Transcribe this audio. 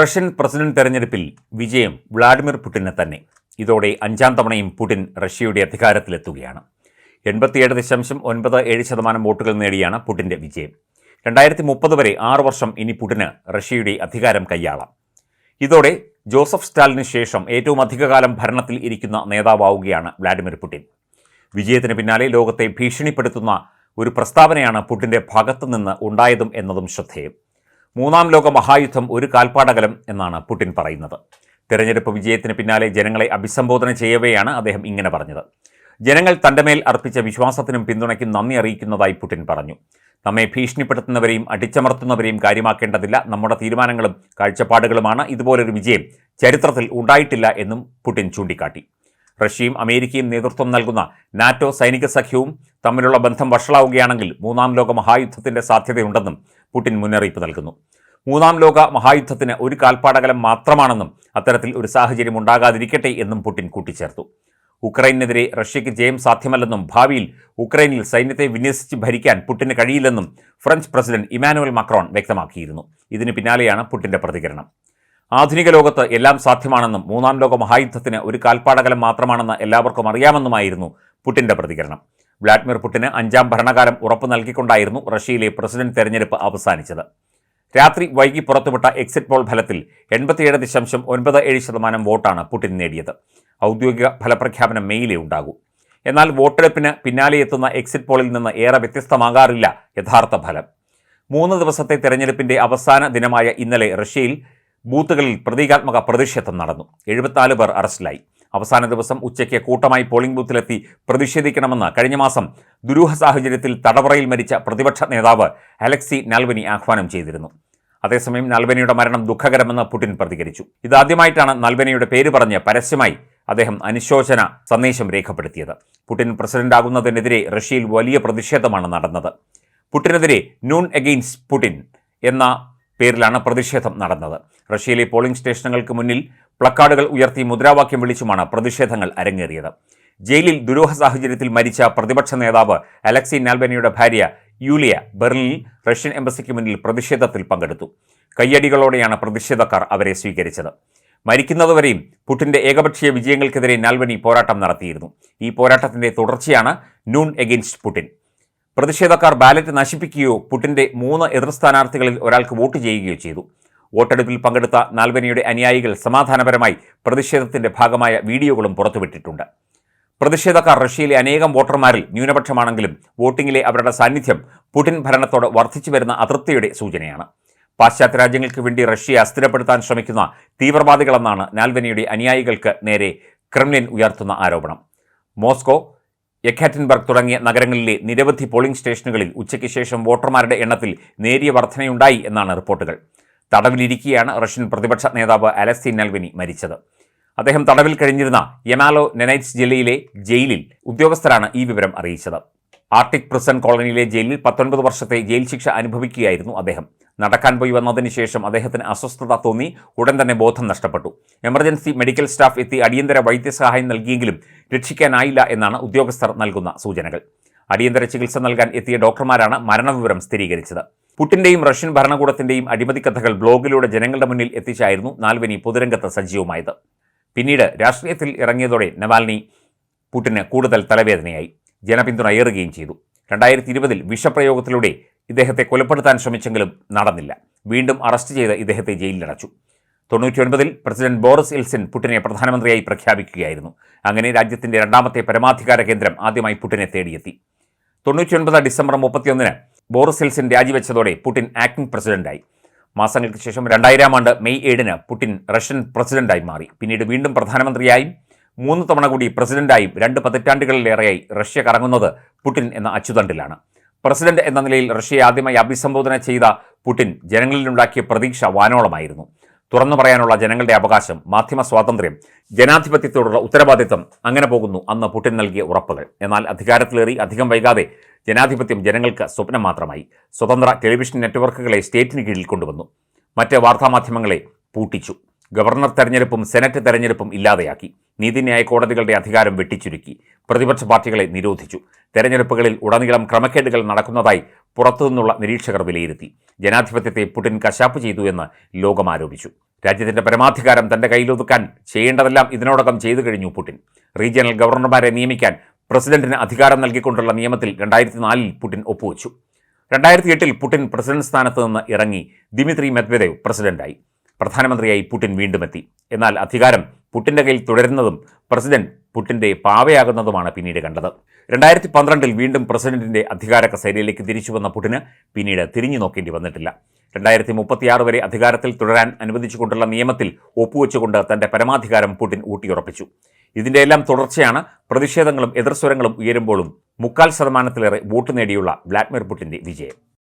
Russian president തെരഞ്ഞെടുപ്പിൽ വിജയം Vladimir പുടിന് തന്നെ. ഇതോടെ അഞ്ചാം തവണയും പുടിൻ റഷ്യയുടെ അധികാരത്തിലെത്തുകയാണ്. എൺപത്തിയേഴ് ദശാംശം ഒൻപത് ഏഴ് ശതമാനം വോട്ടുകൾ നേടിയാണ് പുടിന്റെ വിജയം. രണ്ടായിരത്തി മുപ്പത് വരെ ആറ് വർഷം ഇനി പുടിന് റഷ്യയുടെ അധികാരം കൈയാളാം. ഇതോടെ ജോസഫ് സ്റ്റാലിന് ശേഷം ഏറ്റവും അധികകാലം ഭരണത്തിൽ ഇരിക്കുന്ന നേതാവാവുകയാണ് വ്ളാഡിമിർ പുടിൻ. വിജയത്തിന് പിന്നാലെ ലോകത്തെ ഭീഷണിപ്പെടുത്തുന്ന ഒരു പ്രസ്താവനയാണ് പുടിന്റെ ഭാഗത്തുനിന്ന് ഉണ്ടായതും എന്നതും ശ്രദ്ധേയം. മൂന്നാം ലോക മഹായുദ്ധം ഒരു കാൽപ്പാടകലം എന്നാണ് പുടിൻ പറയുന്നത്. തെരഞ്ഞെടുപ്പ് വിജയത്തിന് പിന്നാലെ ജനങ്ങളെ അഭിസംബോധന ചെയ്യവെയാണ് അദ്ദേഹം ഇങ്ങനെ പറഞ്ഞത്. ജനങ്ങൾ തന്റെ മേൽ അർപ്പിച്ച വിശ്വാസത്തിനും പിന്തുണയ്ക്കും നന്ദി അറിയിക്കുന്നതായി പുടിൻ പറഞ്ഞു. നമ്മെ ഭീഷണിപ്പെടുത്തുന്നവരെയും അടിച്ചമർത്തുന്നവരെയും കാര്യമാക്കേണ്ടതില്ല. നമ്മുടെ തീരുമാനങ്ങളും കാഴ്ചപ്പാടുകളുമാണ്. ഇതുപോലൊരു വിജയം ചരിത്രത്തിൽ ഉണ്ടായിട്ടില്ല എന്നും പുടിൻ ചൂണ്ടിക്കാട്ടി. റഷ്യയും അമേരിക്കയും നേതൃത്വം നൽകുന്ന നാറ്റോ സൈനിക സഖ്യവും തമ്മിലുള്ള ബന്ധം വഷളാവുകയാണെങ്കിൽ മൂന്നാം ലോക മഹായുദ്ധത്തിന്റെ സാധ്യതയുണ്ടെന്നും പുടിൻ മുന്നറിയിപ്പ് നൽകുന്നു. മൂന്നാം ലോക മഹായുദ്ധത്തിന് ഒരു കാൽപ്പാടകലം മാത്രമാണെന്നും അത്തരത്തിൽ ഒരു സാഹചര്യം ഉണ്ടാകാതിരിക്കട്ടെ എന്നും പുടിൻ കൂട്ടിച്ചേർത്തു. ഉക്രൈനെതിരെ റഷ്യയ്ക്ക് ജയം സാധ്യമല്ലെന്നും ഭാവിയിൽ ഉക്രൈനിൽ സൈന്യത്തെ വിന്യസിച്ച് ഭരിക്കാൻ പുടിന് കഴിയില്ലെന്നും ഫ്രഞ്ച് പ്രസിഡന്റ് ഇമാനുവൽ മക്രോൺ വ്യക്തമാക്കിയിരുന്നു. ഇതിന് പിന്നാലെയാണ് പുടിന്റെ പ്രതികരണം. ആധുനിക ലോകത്ത് എല്ലാം സാധ്യമാണെന്നും മൂന്നാം ലോക മഹായുദ്ധത്തിന് ഒരു കാൽപ്പാടകലം മാത്രമാണെന്ന് എല്ലാവർക്കും അറിയാമെന്നുമായിരുന്നു പുട്ടിന്റെ പ്രതികരണം. വ്ളാഡിമിർ പുട്ടിന് അഞ്ചാം ഭരണകാലം ഉറപ്പു നൽകിക്കൊണ്ടായിരുന്നു റഷ്യയിലെ പ്രസിഡന്റ് തെരഞ്ഞെടുപ്പ് അവസാനിച്ചത്. രാത്രി വൈകി പുറത്തുവിട്ട എക്സിറ്റ് പോൾ ഫലത്തിൽ എൺപത്തിയേഴ് ദശാംശം ഒൻപത് ഏഴ് ശതമാനം വോട്ടാണ് പുടിൻ നേടിയത്. ഔദ്യോഗിക ഫലപ്രഖ്യാപനം മെയിലേ ഉണ്ടാകൂ. എന്നാൽ വോട്ടെടുപ്പിന് പിന്നാലെ എത്തുന്ന എക്സിറ്റ് പോളിൽ നിന്ന് ഏറെ വ്യത്യസ്തമാകാറില്ല യഥാർത്ഥ ഫലം. മൂന്ന് ദിവസത്തെ തെരഞ്ഞെടുപ്പിന്റെ അവസാന ദിനമായ ഇന്നലെ റഷ്യയിൽ ബൂത്തുകളിൽ പ്രതീകാത്മക പ്രതിഷേധം നടന്നു. എഴുപത്തിനാല് പേർ അറസ്റ്റിലായി. അവസാന ദിവസം ഉച്ചയ്ക്ക് കൂട്ടമായി പോളിംഗ് ബൂത്തിലെത്തി പ്രതിഷേധിക്കണമെന്ന് കഴിഞ്ഞ മാസം ദുരൂഹ സാഹചര്യത്തിൽ തടവറയിൽ മരിച്ച പ്രതിപക്ഷ നേതാവ് അലക്സി നാൽവനി ആഹ്വാനം ചെയ്തിരുന്നു. അതേസമയം നാൽവനിയുടെ മരണം ദുഃഖകരമെന്ന് പുടിൻ പ്രതികരിച്ചു. ഇതാദ്യമായിട്ടാണ് നാൽവനിയുടെ പേര് പറഞ്ഞ് പരസ്യമായി അദ്ദേഹം അനുശോചന സന്ദേശം രേഖപ്പെടുത്തിയത്. പുടിൻ പ്രസിഡന്റാകുന്നതിനെതിരെ റഷ്യയിൽ വലിയ പ്രതിഷേധമാണ് നടന്നത്. പുടിനെതിരെ നൂൺ എഗെയിൻസ്റ്റ് പുടിൻ എന്ന പേരിലാണ് പ്രതിഷേധം നടന്നത്. റഷ്യയിലെ പോളിംഗ് സ്റ്റേഷനുകൾക്ക് മുന്നിൽ പ്ലക്കാർഡുകൾ ഉയർത്തി മുദ്രാവാക്യം വിളിച്ചുമാണ് പ്രതിഷേധങ്ങൾ അരങ്ങേറിയത്. ജയിലിൽ ദുരൂഹ സാഹചര്യത്തിൽ മരിച്ച പ്രതിപക്ഷ നേതാവ് അലക്സി നാൽബനിയുടെ ഭാര്യ യൂലിയ ബെർലിനിൽ റഷ്യൻ എംബസിക്ക് മുന്നിൽ പ്രതിഷേധത്തിൽ പങ്കെടുത്തു. കയ്യടികളോടെയാണ് പ്രതിഷേധക്കാർ അവരെ സ്വീകരിച്ചത്. മരിക്കുന്നതുവരെയും പുടിന്റെ ഏകപക്ഷീയ വിജയങ്ങൾക്കെതിരെ നാൽവനി പോരാട്ടം നടത്തിയിരുന്നു. ഈ പോരാട്ടത്തിന്റെ തുടർച്ചയാണ് നൂൺ എഗെയിൻസ്റ്റ് പുടിൻ. പ്രതിഷേധക്കാർ ബാലറ്റ് നശിപ്പിക്കുകയോ പുടിന്റെ മൂന്ന് എതിർ സ്ഥാനാർത്ഥികളിൽ ഒരാൾക്ക് വോട്ട് ചെയ്യുകയോ ചെയ്തു. വോട്ടെടുപ്പിൽ പങ്കെടുത്ത നാൽവനിയുടെ അനുയായികൾ സമാധാനപരമായി പ്രതിഷേധത്തിന്റെ ഭാഗമായ വീഡിയോകളും പുറത്തുവിട്ടിട്ടുണ്ട്. പ്രതിഷേധക്കാർ റഷ്യയിലെ അനേകം വോട്ടർമാരിൽ ന്യൂനപക്ഷമാണെങ്കിലും വോട്ടിംഗിലെ അവരുടെ സാന്നിധ്യം പുടിൻ ഭരണത്തോട് വർദ്ധിച്ചു വരുന്ന അതൃപ്തിയുടെ സൂചനയാണ്. പാശ്ചാത്യ രാജ്യങ്ങൾക്ക് വേണ്ടി റഷ്യയെ അസ്ഥിരപ്പെടുത്താൻ ശ്രമിക്കുന്ന തീവ്രവാദികളെന്നാണ് നാൽവനിയുടെ അനുയായികൾക്ക് നേരെ ക്രെംലിൻ ഉയർത്തുന്ന ആരോപണം. മോസ്കോ യെക്കാറ്റിൻബർഗ് തുടങ്ങിയ നഗരങ്ങളിലെ നിരവധി പോളിംഗ് സ്റ്റേഷനുകളിൽ ഉച്ചയ്ക്ക് ശേഷം വോട്ടർമാരുടെ എണ്ണത്തിൽ നേരിയ വർധനയുണ്ടായി എന്നാണ് റിപ്പോർട്ടുകൾ. തടവിലിരിക്കെയാണ് റഷ്യൻ പ്രതിപക്ഷ നേതാവ് അലക്സി നൽവിനി മരിച്ചത്. അദ്ദേഹം തടവിൽ കഴിഞ്ഞിരുന്ന യമാലോ നെനൈറ്റ്സ് ജില്ലയിലെ ജയിലിൽ ഉദ്യോഗസ്ഥരാണ് ഈ വിവരം അറിയിച്ചത്. ആർട്ടിക് പ്രിസൺ കോളനിയിലെ ജയിലിൽ പത്തൊൻപത് വർഷത്തെ ജയിൽ ശിക്ഷ അനുഭവിക്കുകയായിരുന്നു അദ്ദേഹം. നടക്കാൻ പോയി വന്നതിന് ശേഷം അദ്ദേഹത്തിന് അസ്വസ്ഥത തോന്നി ഉടൻ തന്നെ ബോധം നഷ്ടപ്പെട്ടു. എമർജൻസി മെഡിക്കൽ സ്റ്റാഫ് എത്തി അടിയന്തര വൈദ്യസഹായം നൽകിയെങ്കിലും രക്ഷിക്കാനായില്ല എന്നാണ് ഉദ്യോഗസ്ഥർ നൽകുന്ന സൂചനകൾ. അടിയന്തര ചികിത്സ നൽകാൻ എത്തിയ ഡോക്ടർമാരാണ് മരണവിവരം സ്ഥിരീകരിച്ചത്. പുട്ടിന്റെയും റഷ്യൻ ഭരണകൂടത്തിന്റെയും അഴിമതി കഥകൾ ബ്ലോഗിലൂടെ ജനങ്ങളുടെ മുന്നിൽ എത്തിച്ചായിരുന്നു നാൽവനി പൊതുരംഗത്ത് സജീവമായത്. പിന്നീട് രാഷ്ട്രീയത്തിൽ ഇറങ്ങിയതോടെ നവാൽനി പുട്ടിന് കൂടുതൽ തലവേദനയായി. ജനപിന്തുണ ഏറുകയും ചെയ്തു. രണ്ടായിരത്തി ഇരുപതിൽ വിഷപ്രയോഗത്തിലൂടെ ഇദ്ദേഹത്തെ കൊലപ്പെടുത്താൻ ശ്രമിച്ചെങ്കിലും നടന്നില്ല. വീണ്ടും അറസ്റ്റ് ചെയ്ത് ഇദ്ദേഹത്തെ ജയിലിലടച്ചു. തൊണ്ണൂറ്റിയൊൻപതിൽ പ്രസിഡന്റ് ബോറിസ് എൽസിൻ പുട്ടിനെ പ്രധാനമന്ത്രിയായി പ്രഖ്യാപിക്കുകയായിരുന്നു. അങ്ങനെ രാജ്യത്തിന്റെ രണ്ടാമത്തെ പരമാധികാര കേന്ദ്രം ആദ്യമായി പുട്ടിനെ തേടിയെത്തി. തൊണ്ണൂറ്റിയൊൻപത് ഡിസംബർ മുപ്പത്തിയൊന്നിന് ബോറിസ് എൽസിൻ രാജിവെച്ചതോടെ പുടിൻ ആക്ടിംഗ് പ്രസിഡന്റായി. മാസങ്ങൾക്ക് ശേഷം രണ്ടായിരം ആണ്ട് മെയ് ഏഴിന് പുടിൻ റഷ്യൻ പ്രസിഡന്റായി മാറി. പിന്നീട് വീണ്ടും പ്രധാനമന്ത്രിയായും മൂന്ന് തവണ കൂടി പ്രസിഡന്റായും രണ്ട് പതിറ്റാണ്ടുകളിലേറെയായി റഷ്യ കറങ്ങുന്നത് പുടിൻ എന്ന അച്ചുതണ്ടിലാണ്. പ്രസിഡന്റ് എന്ന നിലയിൽ റഷ്യയെ ആദ്യമായി അഭിസംബോധന ചെയ്ത പുടിൻ ജനങ്ങളിലുണ്ടാക്കിയ പ്രതീക്ഷ വാനോളമായിരുന്നു. തുറന്നു പറയാനുള്ള ജനങ്ങളുടെ അവകാശം മാധ്യമ സ്വാതന്ത്ര്യം ജനാധിപത്യത്തോടുള്ള ഉത്തരവാദിത്തം അങ്ങനെ പോകുന്നു. അന്ന് പുടിൻ നൽകിയ ഉറപ്പുകൾ. എന്നാൽ അധികാരത്തിലേറി അധികം വൈകാതെ ജനാധിപത്യം ജനങ്ങൾക്ക് സ്വപ്നം മാത്രമായി. സ്വതന്ത്ര ടെലിവിഷൻ നെറ്റ്വർക്കുകളെ സ്റ്റേറ്റിന് കീഴിൽ കൊണ്ടുവന്നു. മറ്റ് വാർത്താമാധ്യമങ്ങളെ പൂട്ടിച്ചു. ഗവർണർ തെരഞ്ഞെടുപ്പും സെനറ്റ് തെരഞ്ഞെടുപ്പും ഇല്ലാതെയാക്കി. നീതിന്യായ കോടതികളുടെ അധികാരം വെട്ടിച്ചുരുക്കി. പ്രതിപക്ഷ പാർട്ടികളെ നിരോധിച്ചു. തെരഞ്ഞെടുപ്പുകളിൽ ഉടനീളം ക്രമക്കേടുകൾ നടക്കുന്നതായി പുറത്തുനിന്നുള്ള നിരീക്ഷകർ വിലയിരുത്തി. ജനാധിപത്യത്തെ പുടിൻ കശാപ്പ് ചെയ്തു എന്ന് ലോകം ആരോപിച്ചു രാജ്യത്തിന്റെ പരമാധികാരം തന്റെ കയ്യിലൊതുക്കാൻ ചെയ്യേണ്ടതെല്ലാം ഇതിനോടകം ചെയ്തു കഴിഞ്ഞു പുടിൻ. റീജിയണൽ ഗവർണർമാരെ നിയമിക്കാൻ പ്രസിഡന്റിന് അധികാരം നൽകിക്കൊണ്ടുള്ള നിയമത്തിൽ രണ്ടായിരത്തി നാലിൽ പുടിൻ ഒപ്പുവെച്ചു. രണ്ടായിരത്തി എട്ടിൽ പുടിൻ പ്രസിഡന്റ് സ്ഥാനത്ത് നിന്ന് ഇറങ്ങി ദിമിത്രി മെദ്വദേവ് പ്രസിഡന്റായി. പ്രധാനമന്ത്രിയായി പുടിൻ വീണ്ടും എത്തി എന്നാൽ അധികാരം പുടിന്റെ കയ്യിൽ തുടരുന്നതും പ്രസിഡന്റ് പുട്ടിന്റെ പാവയാകുന്നതുമാണ് പിന്നീട് കണ്ടത്. രണ്ടായിരത്തി പന്ത്രണ്ടിൽ വീണ്ടും പ്രസിഡന്റിന്റെ അധികാര കസേരയിലേക്ക് തിരിച്ചു വന്ന പുടിന് പിന്നീട് തിരിഞ്ഞു നോക്കേണ്ടി വന്നിട്ടില്ല. രണ്ടായിരത്തി മുപ്പത്തിയാറ് വരെ അധികാരത്തിൽ തുടരാൻ അനുവദിച്ചുകൊണ്ടുള്ള നിയമത്തിൽ ഒപ്പുവെച്ചുകൊണ്ട് തന്റെ പരമാധികാരം പുടിൻ ഊട്ടിയുറപ്പിച്ചു. ഇതിന്റെ എല്ലാം തുടർച്ചയാണ് പ്രതിഷേധങ്ങളും എതിർസ്വരങ്ങളും ഉയരുമ്പോഴും മുക്കാൽ ശതമാനത്തിലേറെ വോട്ട് നേടിയുള്ള വ്ളാഡിമിർ പുടിന്റെ വിജയം.